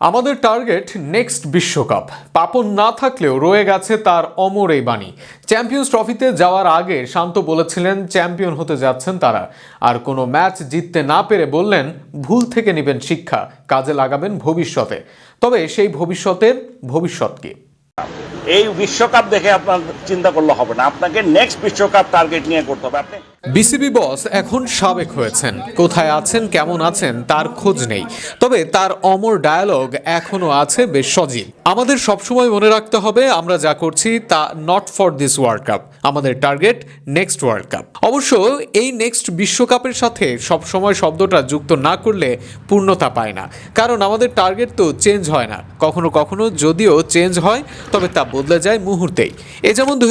আমাদের target next বিশ্বকাপ। পাপন না থাকলেও রয়ে গেছে তার অমর এই বাণী। চ্যাম্পিয়ন্স ট্রফিতে যাওয়ার আগে শান্ত বলেছিলেন, চ্যাম্পিয়ন হতে যাচ্ছেন তারা। আর কোনো ম্যাচ জিততে না পেরে বললেন, ভুল থেকে নেবেন শিক্ষা, কাজে লাগাবেন ভবিষ্যতে। তবে সেই ভবিষ্যতের ভবিষ্যৎ কি? এই বিশ্বকাপ দেখে আপনার চিন্তা করলে হবে না। আপনাকে নেক্সট বিশ্বকাপ টার্গেট নিয়ে করতে হবে। আপনি বিসিবি বস এখন সাবেক হয়েছেন। কোথায় আছেন, কেমন আছেন, তার খোঁজ নেই। তবে তার অমর ডায়ালগ এখনও আছে বেশ সজীব। আমাদের সবসময় মনে রাখতে হবে, আমরা যা করছি তা not for this world cup আমাদের টার্গেট নেক্সট ওয়ার্ল্ড কাপ অবশ্য এই নেক্সট বিশ্বকাপের সাথে সবসময় শব্দটা যুক্ত না করলে পূর্ণতা পায় না। কারণ আমাদের টার্গেট তো চেঞ্জ হয় না। কখনো কখনো যদিও চেঞ্জ হয় তবে তা বদলে যায় মুহূর্তেই। এ যেমন দু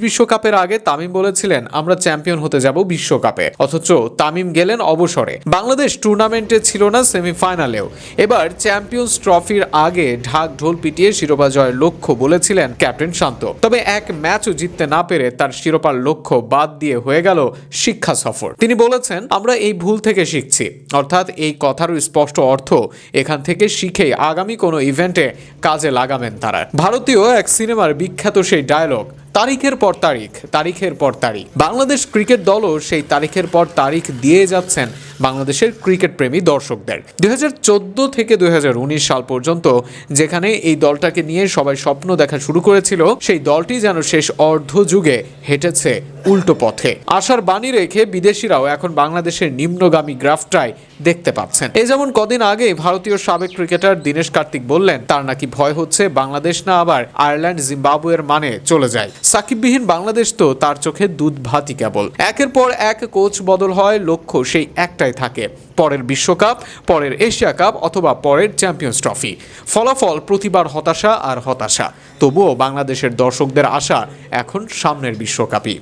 বিশ্বকাপের আগে তামিম বলেছিলেন, আমরা চ্যাম্পিয়ন হতে যাব বিশ্বকাপে। অথচ তামিম গেলেন অবসরে। বাংলাদেশ টুর্নামেন্টে ছিল না সেমিফাইনালেও। এবার চ্যাম্পিয়ন্স ট্রফির আগে ঢাক ঢোল পিটিয়ে শিরোপা জয়ের লক্ষ্য বলেছিলেন ক্যাপ্টেন শান্ত। তবে এক ম্যাচও জিততে না পেরে তার শিরোপার লক্ষ্য বাদ দিয়ে হয়ে গেল শিক্ষা সফর। তিনি বলেছেন, আমরা এই ভুল থেকে শিখছি। অর্থাৎ এই কথারও স্পষ্ট অর্থ এখান থেকে শিখেই আগামী কোনো ইভেন্টে কাজে লাগাবেন তারা। ভারতীয় এক সিনেমার বিখ্যাত সেই ডায়লগ তারিখের পর তারিখ, তারিখের পর তারিখ। বাংলাদেশ ক্রিকেট দলও সেই তারিখের পর তারিখ দিয়ে যাচ্ছেন বাংলাদেশের ক্রিকেট প্রেমী দর্শকদের। দুই হাজার চোদ্দ থেকে দুই সাল পর্যন্ত যেখানে এই দলটাকে নিয়ে সবাই স্বপ্ন দেখা শুরু করেছিল, সেই দলটি যেন শেষ অর্ধ যুগে হেঁটেছে উল্টো পথে। আশার বাণী রেখে বিদেশিরাও এখন বাংলাদেশের নিম্নগামী গ্রাফটাই দেখতে পাচ্ছেন। এই যেমন কদিন আগে ভারতীয় সাবেক ক্রিকেটার দীনেশ কার্তিক বললেন, তার নাকি ভয় হচ্ছে বাংলাদেশ না আবার আয়ারল্যান্ড, জিম্বাবুয়ের মানে চলে যায়। সাকিববিহীন বাংলাদেশ তো তার চোখে দুধ ভাতই কেবল। একের পর এক কোচ বদল হয় লক্ষ্য সেই একটাই থাকে। পরের বিশ্বকাপ, পরের এশিয়া কাপ অথবা পরের চ্যাম্পিয়ন্স ট্রফি। ফলাফল প্রতিবার হতাশা আর হতাশা। তবুও বাংলাদেশের দর্শকদের আশা এখন সামনের বিশ্বকাপই.